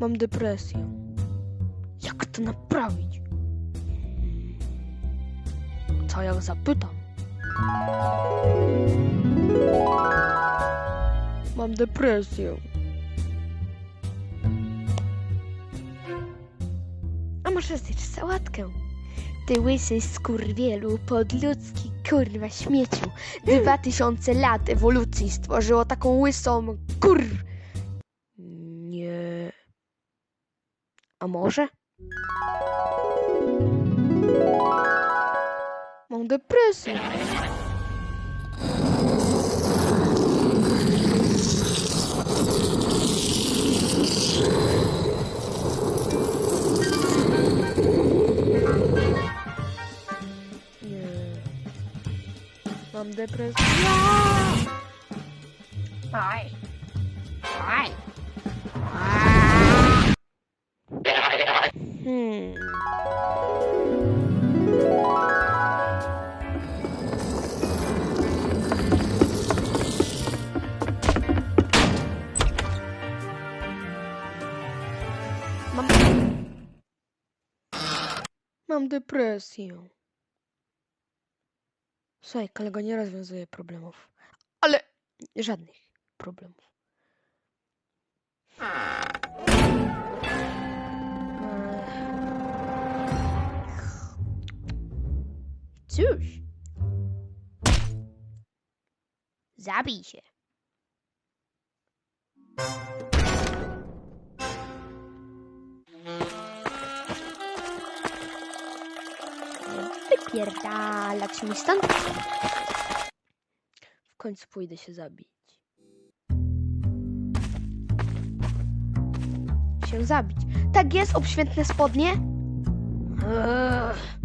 Mam depresję. Jak to naprawić? Co jak zapytam? Mam depresję. A może zjedz sałatkę? Ty łysy skurwielu, podludzki kurwa śmieciu. Dwa tysiące lat ewolucji stworzyło taką łysą kur... A może? Mam depresję. Aj. Aj. Hmm. Mam... Mam depresję. Słuchaj, kolego nie rozwiązuje problemów. Ale żadnych problemów. Cóż. Zabij się. Wypierdalać mi stąd. W końcu pójdę się zabić. Się zabić. Tak jest, obświętne spodnie? Ech.